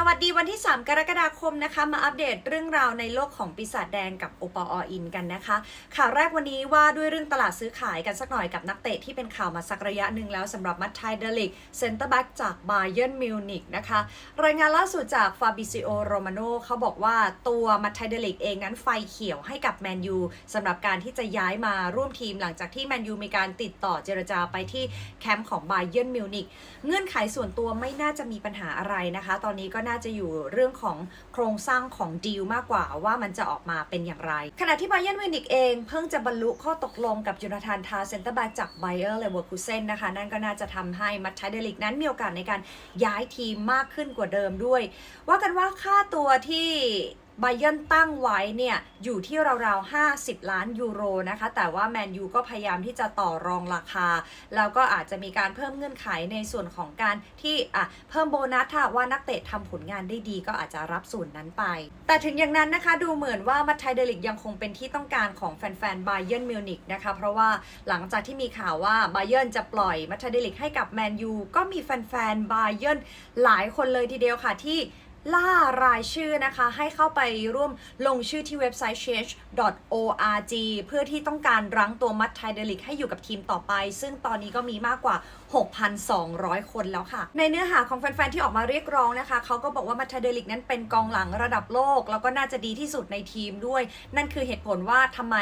สวัสดีวันที่ 3 กรกฎาคมนะคะ มาอัปเดตเรื่องราวในโลกของปีศาจแดงกับโอปอออินกันนะคะ ข่าวแรกวันนี้ว่าด้วยเรื่องตลาดซื้อขายกันสักหน่อยกับนักเตะที่เป็นข่าวมาสักระยะหนึ่งแล้วสำหรับมัตไทเดลิกเซนเตอร์แบ็กจากบาเยนมิวนิกนะคะ รายงานล่าสุดจากฟาบิซิโอโรมาโนเขาบอกว่าตัวมัตไทเดลิกเองนั้นไฟเขียวให้กับแมนยูสำหรับการที่จะย้ายมาร่วมทีมหลังจากที่แมนยูมีการติดต่อเจรจาไปที่แคมป์ของบาเยนมิวนิกเงื่อนไขส่วนตัวไม่น่าจะมีปัญหาอะไรนะคะ ตอนนี้ก็น่าจะอยู่เรื่องของโครงสร้างของดีลมากกว่าว่ามันจะออกมาเป็นอย่างไร ขณะที่บาเย r n นมิวนิกเองเพิ่งจะบรรลุข้อตกลงกับยูนาธานทาเซนเตอร์แบ็กจากไบเออร์เลเวอร์คูเซนนะคะนั่นก็น่าจะทำให้มัตไทเดลิกนั้นมีโอกาสในการย้ายทีมมากขึ้นกว่าเดิมด้วย ว่ากันว่าค่าตัวที่ ไบเยนตั้งไว้เนี่ยอยู่ที่ราวๆ 50 ล้านยูโรนะคะ แต่ว่าแมนยูก็พยายามที่จะต่อรองราคา แล้วก็อาจจะมีการเพิ่มเงื่อนไขในส่วนของการที่อะเพิ่มโบนัสถ้าว่านักเตะทำผลงานได้ดีก็อาจจะรับส่วนนั้นไป แต่ถึงอย่างนั้นนะคะดูเหมือนว่ามัตไทเดลิกยังคงเป็นที่ต้องการของแฟนๆไบเยนมิวนิกนะคะ เพราะว่าหลังจากที่มีข่าวว่าไบเยนจะปล่อยมัตไทเดลิกให้กับแมนยูก็มีแฟนๆไบเยนหลายคนเลยทีเดียวค่ะที่ ล่ารายชื่อนะคะ ให้เข้าไปร่วมลงชื่อที่เว็บไซต์ change.org เพื่อที่ต้องการรั้งตัวมัตไทเดลิกให้อยู่กับทีมต่อไป ซึ่งตอนนี้ก็มีมากกว่า 6,200 คนแล้วค่ะ ในเนื้อหาของแฟน ๆ ที่ออกมาเรียกร้องนะคะเขาก็บอกว่ามัตไทเดลิกนั้นเป็นกองหลังระดับโลก แล้วก็น่าจะดีที่สุดในทีมด้วย นั่นคือเหตุผลว่าทำไม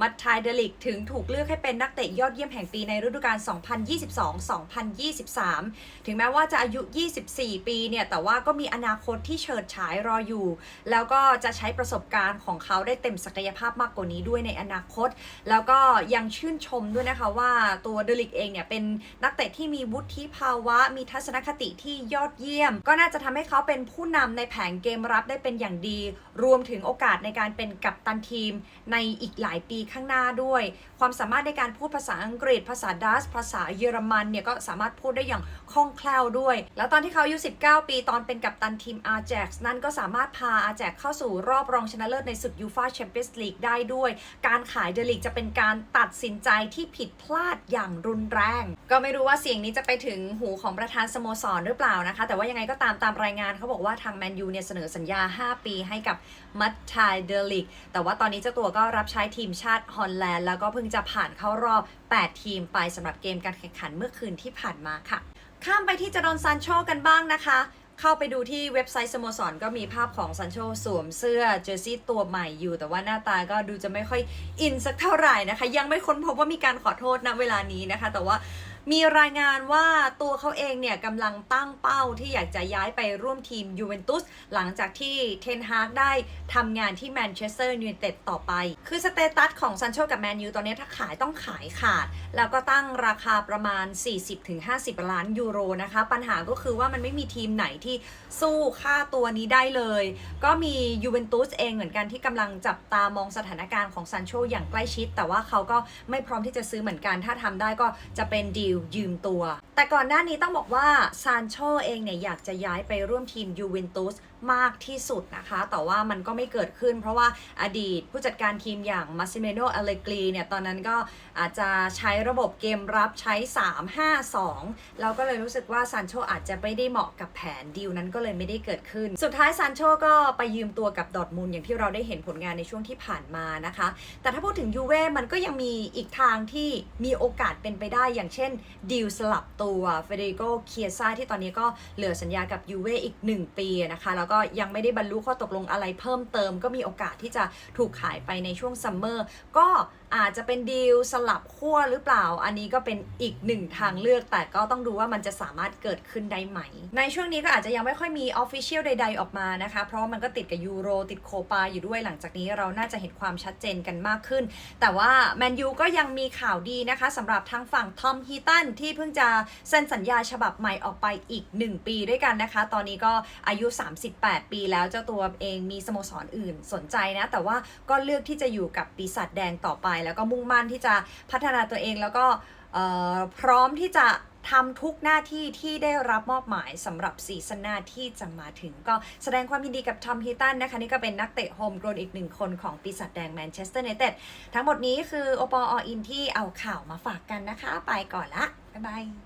มัตไทเดลิกถึงถูกเลือกให้เป็นนักเตะยอดเยี่ยมแห่งปีในฤดูกาล 2022-2023 ถึงแม้ว่าจะอายุ 24 ปีเนี่ยแต่ว่าก็มีอนาคตที่เฉิดฉายรออยู่ แล้วก็จะใช้ประสบการณ์ของเขาได้เต็มศักยภาพมากกว่านี้ด้วยในอนาคต แล้วก็ยังชื่นชมด้วยนะคะว่าตัวเดลิกเองเนี่ยเป็นนักเตะที่มีวุฒิภาวะ มีทัศนคติที่ยอดเยี่ยม ก็น่าจะทำให้เขาเป็นผู้นำในแผงเกมรับได้เป็นอย่างดี รวมถึงโอกาสในการเป็นกัปตันทีมในอีกหลายปีข้างหน้าด้วย ความสามารถในการพูดภาษาอังกฤษ ภาษาดัชภาษาเยอรมันเนี่ยก็สามารถพูดได้อย่างคล่องแคล่วด้วย แล้วตอนที่เขาอายุ19 ปีตอนเป็นกัปตันทีม a j a x นั่นก็สามารถพา a j a x เข้าสู่รอบรองชนะเลิศในศึกยูฟาแชมเปี้ยนส์ลีกได้ด้วย การขายเดลิกจะเป็นการตัดสินใจที่ผิดพลาดอย่างรุนแรง ก็ไม่รู้ว่าเสียงนี้จะไปถึงหูของประธานสโมสรหรือเปล่านะคะ แต่ว่ายังไงก็ตามตามรายงานเขาบอกว่าทางแมนยูเนี่ยเสนอสัญญา 5 ปีให้กับมัตไทเดลิกแต่ว่าตอนนี้เจ้าตัวก็รับใช้ทีมชาติฮอลแลนด์แล้วก็เพิ่งจะผ่านเข้ารอบ 8 ทีมไปสำหรับเกมการแข่งขันเมื่อคืนที่ผ่านมาค่ะ ข้ามไปที่จดอนซานโชกันบ้างนะคะ เข้าไปดูที่เว็บไซต์สโมสรก็มีภาพของซันโชสวมเสื้อเจอร์ซี่ตัวใหม่อยู่ แต่ว่าหน้าตาก็ดูจะไม่ค่อยอินสักเท่าไหร่นะคะ ยังไม่ค้นพบว่ามีการขอโทษณเวลานี้นะคะ แต่ว่า มีรายงานว่าตัวเขาเองเนี่ยกำลังตั้งเป้าที่อยากจะย้ายไปร่วมทีมยูเวนตุสหลังจากที่เทนฮากได้ทำงานที่แมนเชสเตอร์ยูไนเต็ดต่อไป คือสเตตัสของซันโชกับแมนยูตอนนี้ถ้าขายต้องขายขาด แล้วก็ตั้งราคาประมาณ 40-50 ล้านยูโรนะคะ ปัญหาก็คือว่ามันไม่มีทีมไหนที่สู้ค่าตัวนี้ได้เลย ก็มียูเวนตุสเองเหมือนกันที่กำลังจับตามองสถานการณ์ของซันโชอย่างใกล้ชิด แต่ว่าเขาก็ไม่พร้อมที่จะซื้อเหมือนกันถ้าทำได้ก็จะเป็นดีลยืมตัว แต่ก่อนหน้านี้ต้องบอกว่าซานโชเองเนี่ยอยากจะย้ายไปร่วมทีมยูเวนตุส มากที่สุดนะคะ แต่ว่ามันก็ไม่เกิดขึ้น เพราะว่าอดีตผู้จัดการทีมอย่างมาซิเมโนอเลกรีเนี่ย ตอนนั้นก็อาจจะใช้ระบบเกมรับใช้ 3-5-2 เราก็เลยรู้สึกว่าซานโชอาจจะไม่ได้เหมาะกับแผนดีลนั้นก็เลยไม่ได้เกิดขึ้น สุดท้ายซานโชก็ไปยืมตัวกับดอทมุนด์อย่างที่เราได้เห็นผลงานในช่วงที่ผ่านมานะคะ แต่ถ้าพูดถึงยูเว่มันก็ยังมีอีกทางที่มีโอกาสเป็นไปได้อย่างเช่นดีลสลับตัวเฟเดริโกเคียซ่าที่ตอนนี้ก็เหลือสัญญากับยูเว่อีก 1 ปีนะคะแล้วก็ก็ยังไม่ได้บรรลุข้อตกลงอะไรเพิ่มเติม ก็มีโอกาสที่จะถูกขายไปในช่วงซัมเมอร์ก็อาจจะเป็นดีลสลับขั้วหรือเปล่า อันนี้ก็เป็นอีกหนึ่งทางเลือก แต่ก็ต้องดูว่ามันจะสามารถเกิดขึ้นได้ไหม ในช่วงนี้ก็อาจจะยังไม่ค่อยมีออฟฟิเชียลใด ๆ ออกมานะคะ เพราะมันก็ติดกับยูโรติดโคปาอยู่ด้วยหลังจากนี้เราน่าจะเห็นความชัดเจนกันมากขึ้น แต่ว่าแมนยูก็ยังมีข่าวดีนะคะสำหรับทางฝั่งทอมฮีตันที่เพิ่งจะเซ็นสัญญาฉบับใหม่ออกไปอีก 1 ปีด้วยกันนะคะ ตอนนี้ก็อายุ8 ปีแล้วเจ้าตัวเองมีสโมสรอื่นสนใจนะ แต่ว่าก็เลือกที่จะอยู่กับปีศาจแดงต่อไป แล้วก็มุ่งมั่นที่จะพัฒนาตัวเองแล้วก็พร้อมที่จะทำทุกหน้าที่ที่ได้รับมอบหมายสำหรับซีซั่นหน้าที่จะมาถึง ก็แสดงความยินดีกับทอมฮีตันนะคะ นี่ก็เป็นนักเตะโฮมกรนอีกหนึ่งคนของปีศาจแดงแมนเชสเตอร์ i นเต็ดทั้งหมดนี้คือโอปอออินที่เอาข่าวมาฝากกันนะคะ ไปก่อนละ บ๊ายบาย